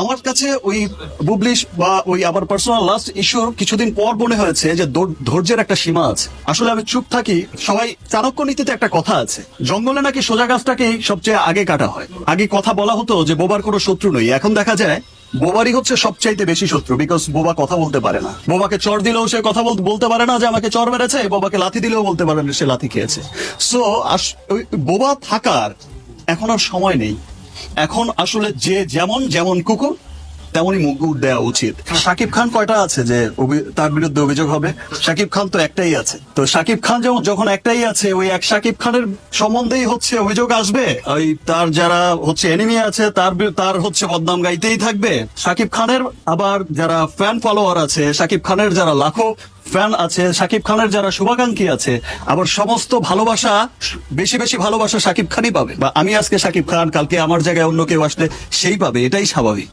আমার কাছে ওই বুবলিশ বা ওই আমার পার্সোনাল লাস্ট ইস্যুর কিছুদিন পর মনে হয়েছে যে ধৈর্যের একটা সীমা আছে। আসলে আমি চুপ থাকি, সবাই চাণক্য নীতিতে একটা কথা আছে। জঙ্গলে নাকি সোজা গাছটাকেই সবচেয়ে আগে কাটা হয়। আগে কথা বলা হতো যে বোবার কোনো শত্রু নেই। এখন দেখা যায়, বোবারই হচ্ছে সবচাইতে বেশি শত্রু বিকজ বোবা কথা বলতে পারে না। বোবাকে চর দিলেও সে কথা বলতে পারে না যে আমাকে চর মেরেছে, বোবাকে লাথি দিলেও বলতে পারে না সে লাথি খেয়েছে। সো বোবা থাকার এখন আর সময় নেই। এখন আসলে যে যেমন যেমন কুকুর, তেমনই মুগুর দেওয়া উচিত। সাকিব খান কয়টা আছে যে তার বিরুদ্ধে অভিযোগ হবে? সাকিব খান তো একটাই আছে। তো সাকিব খান যেমন যখন একটাই আছে, ওই এক সাকিব খানের সম্বন্ধেই হচ্ছে অভিযোগ আসবে। ওই তার যারা হচ্ছে এনিমি আছে, তার তার হচ্ছে বদনাম গাইতেই থাকবে। সাকিব খানের আবার যারা ফ্যান ফলোয়ার আছে, সাকিব খানের যারা লাখো ফ্যান আছে, সাকিব খানের যারা শুভাকাঙ্ক্ষী আছে, আবার সমস্ত ভালোবাসা, বেশি বেশি ভালোবাসা সাকিব খানই পাবে। বা আমি আজকে সাকিব খান, কালকে আমার জায়গায় অন্য কেউ আসলে সেই পাবে, এটাই স্বাভাবিক।